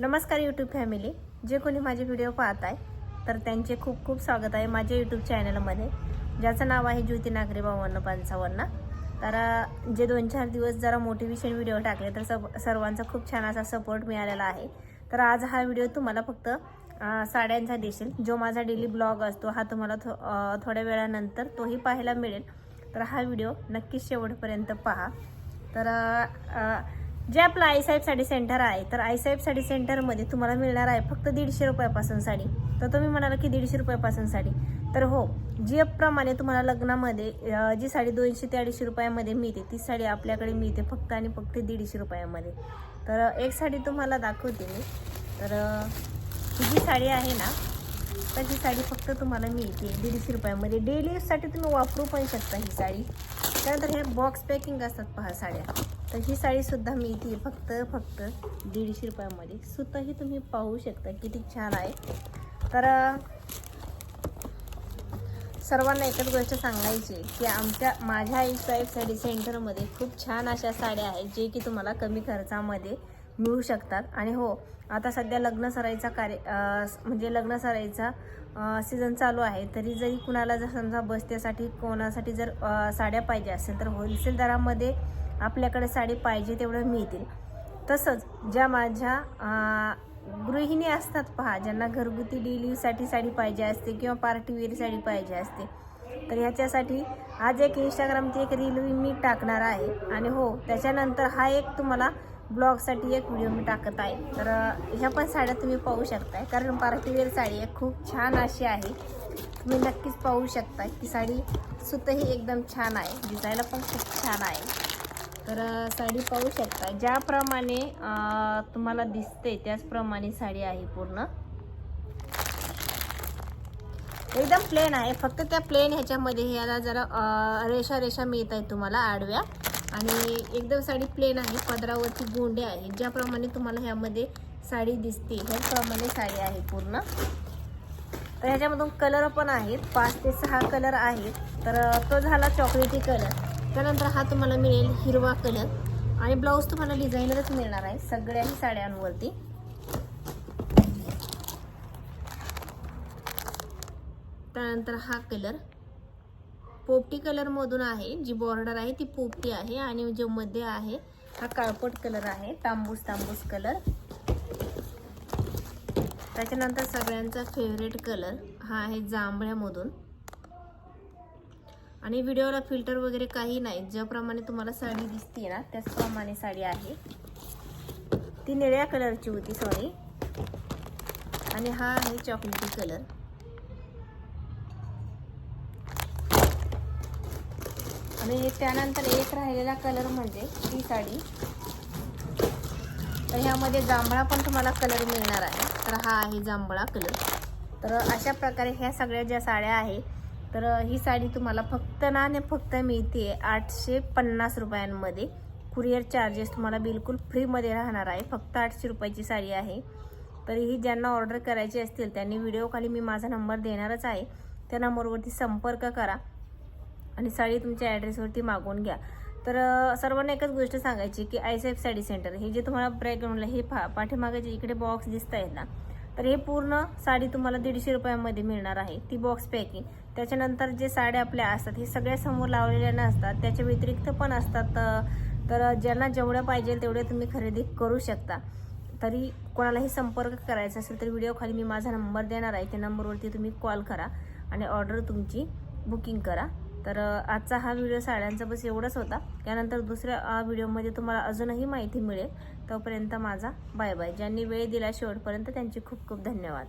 नमस्कार YouTube family जे कोणी माझे व्हिडिओ पाहत आहे तर त्यांचे खूप खूप स्वागत आहे माझ्या यूट्यूब चॅनलमध्ये ज्याचं नाव आहे ज्योती नागरे बावन्न पंचावन्न. तर जे दोन चार दिवस जरा मोटिवेशन व्हिडिओ टाकले तर सब सर्वांचा खूप छान असा सपोर्ट मिळालेला आहे. तर आज हा व्हिडिओ तुम्हाला फक्त साड्यांचा दिसेल. जो माझा डेली ब्लॉग असतो हा तुम्हाला थो थोड्या वेळानंतर तोही पाहायला मिळेल. तर हा व्हिडिओ नक्कीच शेवटपर्यंत पहा. तर अ, जे आपलं आईसाहेब साडी सेंटर आहे तर आईसाहेब साडी सेंटरमध्ये तुम्हाला मिळणार आहे फक्त दीडशे रुपयापासून साडी. तर तुम्ही म्हणाला की दीडशे रुपयापासून साडी. तर हो जी प्रमाणे तुम्हाला लग्नामध्ये जी साडी दोनशे ते अडीचशे रुपयामध्ये मिळते ती साडी आपल्याकडे मिळते फक्त आणि फक्त दीडशे रुपयामध्ये. तर एक साडी तुम्हाला दाखवते मी. तर ही जी साडी आहे ना तर ही साडी फक्त तुम्हाला मिळते दीडशे रुपयामध्ये. डेली तुम्ही वापरू पण शकता ही साडी. त्यानंतर हे बॉक्स पॅकिंग असतात पहा साड्या. तर ही साडीसुद्धा मी इथे फक्त फक्त दीडशे रुपयामध्ये सुद्धाही तुम्ही पाहू शकता किती छान आहे. तर सर्वांना एकच गोष्ट सांगायची की आमच्या माझ्या आई साडी सेंटरमध्ये खूप छान अशा साड्या आहेत जे की तुम्हाला कमी खर्चामध्ये मिळू शकतात. आणि हो आता सध्या लग्न सराईचा कार्य म्हणजे लग्न सराईचा सीझन चालू आहे. तरी जरी कुणाला जर समजा बसत्यासाठी कोणासाठी जर साड्या पाहिजे असेल तर होलसेल दरामध्ये आपल्याकडे साडी पाहिजे तेवढं मिळतील. तसंच ज्या माझ्या गृहिणी असतात पहा ज्यांना घरगुती डिलिव्हरीसाठी साडी पाहिजे असते किंवा पार्टीवेअर साडी पाहिजे असते तर ह्याच्यासाठी आज एक इंस्टाग्रामची एक रील मी टाकणार आहे. आणि हो त्याच्यानंतर हा एक तुम्हाला ब्लॉगसाठी एक व्हिडिओ मी टाकत आहे. तर ह्या पण साड्या तुम्ही पाहू शकताय. कारण पार्टीवेअर साडी आहे खूप छान अशी आहे. तुम्ही नक्कीच पाहू शकता की साडी सुतही एकदम छान आहे. दिसायला पण खूप छान आहे. तर साडी पाहू शकता ज्याप्रमाणे तुम्हाला दिसते त्याचप्रमाणे साडी आहे पूर्ण. एकदम प्लेन आहे. फक्त त्या प्लेन ह्याच्यामध्ये ह्याला जरा रेषा रेषा मिळत आहेत तुम्हाला आडव्या. आणि एकदम साडी प्लेन आहे. पदरावरती गोंडे आहे. ज्याप्रमाणे तुम्हाला ह्यामध्ये साडी दिसते ह्याप्रमाणे साडी आहे पूर्ण. तर ह्याच्यामधून कलर पण आहेत. पाच ते सहा कलर आहेत. तर तो झाला चॉकलेटी कलर त्यानंतर हा तुम्हाला मिळेल हिरवा कलर आणि ब्लाऊज तुम्हाला डिझाईनरच मिळणार आहे सगळ्याही साड्यांवरती. त्यानंतर हा कलर पोपटी कलरमधून आहे जी बॉर्डर आहे ती पोपटी आहे आणि जो मध्ये आहे हा काळपट कलर आहे तांबूस तांबूस कलर. त्याच्यानंतर सगळ्यांचा फेवरेट कलर हा आहे जांभळ्यामधून आणि व्हिडिओला फिल्टर वगैरे काही नाही ज्याप्रमाणे तुम्हाला साडी दिसते ना त्याचप्रमाणे साडी आहे. ती निळ्या कलरची होती सॉरी आणि हा आहे चॉकलेटी कलर आणि त्यानंतर एक राहिलेला कलर म्हणजे ही साडी. तर ह्यामध्ये जांभळा पण तुम्हाला कलर मिळणार आहे. तर हा आहे जांभळा कलर. तर अशा प्रकारे ह्या सगळ्या ज्या साड्या आहेत तर ही साडी तुम्हाला फक्त ना आणि फक्त मिळते आठशे पन्नास रुपयांमध्ये. कुरिअर चार्जेस तुम्हाला बिलकुल फ्रीमध्ये राहणार आहे. फक्त आठशे रुपयाची साडी आहे. तरीही ज्यांना ऑर्डर करायची असतील त्यांनी व्हिडिओ खाली मी माझा नंबर देणारच आहे. त्या नंबरवरती संपर्क करा. आणि साडी तुमच्या ॲड्रेसवरती मागवून घ्या. तर सर्वांना एकच गोष्ट सांगायची की आय सी साडी सेंटर हे जे तुम्हाला ब्रॅकग्राऊंडला हे पा पाठीमागे जे इकडे बॉक्स दिसत आहेत ना तर हे पूर्ण साडी तुम्हाला दीडशे रुपयामध्ये मिळणार आहे. ती बॉक्स पॅकिंग त्याच्यानंतर जे साड्या आपल्या असतात हे सगळ्या समोर लावलेल्या नसतात त्याच्या व्यतिरिक्त पण असतात तर ज्यांना जेवढ्या पाहिजे तेवढ्या तुम्ही खरेदी करू शकता. तरी कोणालाही संपर्क करायचा असेल तर व्हिडिओ खाली मी माझा नंबर देणार आहे. त्या नंबरवरती तुम्ही कॉल करा आणि ऑर्डर तुमची बुकिंग करा. तर आजचा हा व्हिडिओ साड्यांचा बस एवढाच होता. त्यानंतर दुसऱ्या व्हिडिओमध्ये तुम्हाला अजूनही माहिती मिळेल. तोपर्यंत माझा बाय बाय. ज्यांनी वेळ दिला शेवटपर्यंत त्यांचे खूप खूप धन्यवाद.